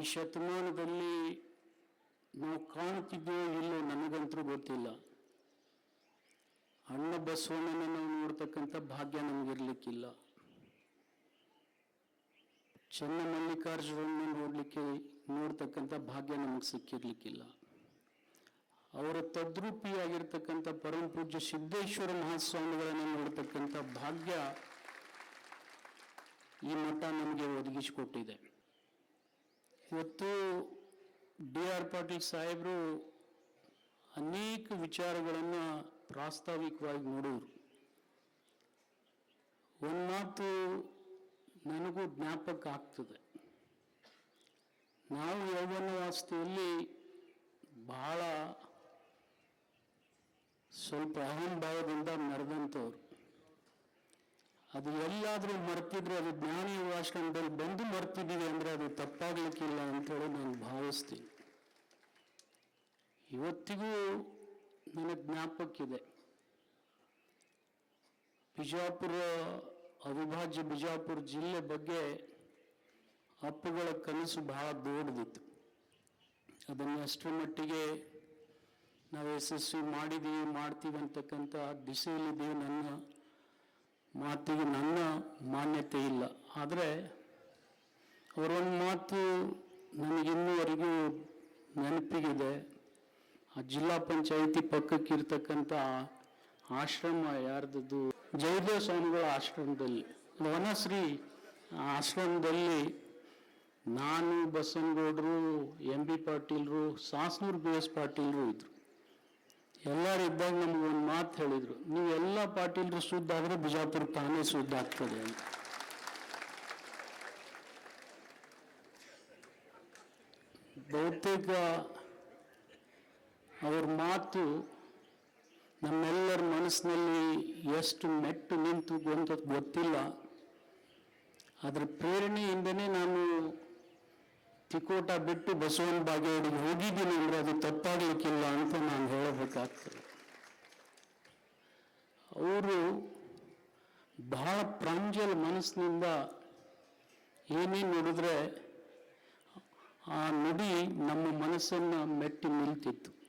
ಈ ಶತಮಾನದಲ್ಲಿ ನಾವು ಕಾಣುತ್ತಿದ್ದೇವೋ ಇಲ್ಲೋ ನನಗಂತೂ ಗೊತ್ತಿಲ್ಲ. ಅಣ್ಣ ಬಸವಣ್ಣನ ನಾವು ನೋಡ್ತಕ್ಕಂಥ ಭಾಗ್ಯ ನಮಗಿರ್ಲಿಕ್ಕಿಲ್ಲ. ಚೆನ್ನ ಮಲ್ಲಿಕಾರ್ಜುನನ್ನ ನೋಡ್ಲಿಕ್ಕೆ ನೋಡ್ತಕ್ಕಂಥ ಭಾಗ್ಯ ನಮಗೆ ಸಿಕ್ಕಿರ್ಲಿಕ್ಕಿಲ್ಲ. ಅವರ ತದ್ರೂಪಿಯಾಗಿರ್ತಕ್ಕಂಥ ಪರಮ ಪೂಜ್ಯ ಸಿದ್ದೇಶ್ವರ ಮಹಾಸ್ವಾಮಿಗಳನ್ನು ನೋಡ್ತಕ್ಕಂಥ ಭಾಗ್ಯ ಈ ಮಠ ನಮಗೆ ಒದಗಿಸಿಕೊಟ್ಟಿದೆ. ಇವತ್ತು ಡಿ ಆರ್ ಪಾಟೀಲ್ ಸಾಹೇಬರು ಅನೇಕ ವಿಚಾರಗಳನ್ನು ಪ್ರಾಸ್ತಾವಿಕವಾಗಿ ನೋಡೋರು ಒಂದು ಮಾತು ನನಗೂ ಜ್ಞಾಪಕ ಆಗ್ತದೆ. ನಾವು ಯೌವನವಾಸ್ತೆಯಲ್ಲಿ ಬಹಳ ಸ್ವಲ್ಪ ಅಹಂಭಾವದಿಂದ ಮೆರೆದಂಥವ್ರು ಅದು ಎಲ್ಲಾದರೂ ಮರ್ತಿದ್ರೆ ಅದು ಜ್ಞಾನಿ ಆಶ್ರಮದಲ್ಲಿ ಬಂದು ಮರ್ತಿದ್ದೀವಿ ಅಂದ್ರೆ ಅದು ತಪ್ಪಾಗ್ಲಿಕ್ಕಿಲ್ಲ ಅಂತೇಳಿ ನಾನು ಭಾವಿಸ್ತೀನಿ. ಇವತ್ತಿಗೂ ನನ್ನ ಜ್ಞಾಪಕ್ಕಿದೆ. ಬಿಜಾಪುರ ಅವಿಭಾಜ್ಯ ಬಿಜಾಪುರ ಜಿಲ್ಲೆ ಬಗ್ಗೆ ಅಪ್ಪುಗಳ ಕನಸು ಬಹಳ ದೊಡ್ಡದಿತ್ತು. ಅದನ್ನು ಅಷ್ಟರ ಮಟ್ಟಿಗೆ ನಾವು ಯಶಸ್ವಿ ಮಾಡಿದ್ದೀವಿ ಮಾಡ್ತೀವಿ ಅಂತಕ್ಕಂಥ ದಿಸೆಯಲ್ಲಿದ್ದೀವಿ ನನ್ನ ಮಾತಿಗೆ ನನ್ನ ಮಾನ್ಯತೆ ಇಲ್ಲ. ಆದರೆ ಅವರೊಂದು ಮಾತು ನನಗಿನ್ನೂವರೆಗೂ ನೆನಪಿಗಿದೆ. ಆ ಜಿಲ್ಲಾ ಪಂಚಾಯಿತಿ ಪಕ್ಕಕ್ಕಿರ್ತಕ್ಕಂಥ ಆಶ್ರಮ ಯಾರ್ದದ್ದು ಜಯದೇವ ಸ್ವಾಮಿಗಳ ಆಶ್ರಮದಲ್ಲಿ ವನಶ್ರೀ ಆಶ್ರಮದಲ್ಲಿ ನಾನು ಬಸವನಗೌಡರು ಎಂ ಬಿ ಪಾಟೀಲ್ರು, ಸಾಸ್ನೂರು ಬಿ ಎಸ್ ಪಾಟೀಲ್ರು ಇದ್ದರು ಎಲ್ಲರೂ ಇದ್ದಾಗ ನಮ್ಗೆ ಮಾತು ಹೇಳಿದ್ರು. ನೀವು ಎಲ್ಲ ಪಾಟೀಲ್ರು ಶುದ್ಧ ಆದ್ರೆ ಬಿಜಾಪುರ ತಾನೇ ಶುದ್ಧ ಆಗ್ತದೆ ಅಂತ. ಬಹುತೇಕ ಅವ್ರ ಮಾತು ನಮ್ಮೆಲ್ಲರ ಮನಸ್ಸಿನಲ್ಲಿ ಎಷ್ಟು ಮೆಟ್ಟು ನಿಂತು ಅಂತ ಗೊತ್ತಿಲ್ಲ. ಅದರ ಪ್ರೇರಣೆಯಿಂದನೇ ನಾನು ತಿಕೋಟ ಬಿಟ್ಟು ಬಸವನ ಬಾಗೇವಾಡಿಗೆ ಹೋಗಿದ್ದೀನಿ ಅಂದರೆ ಅದು ತಪ್ಪಾಗಲಿಕ್ಕಿಲ್ಲ ಅಂತ ನಾನು ಹೇಳಬೇಕಾಗ್ತದೆ. ಅವರು ಬಹಳ ಪ್ರಾಂಜಲ್ ಮನಸ್ಸಿನಿಂದ ಏನೇ ನೋಡಿದ್ರೆ ಆ ನುಡಿ ನಮ್ಮ ಮನಸ್ಸನ್ನು ಮೆಟ್ಟಿ ನಿಲ್ತಿತ್ತು.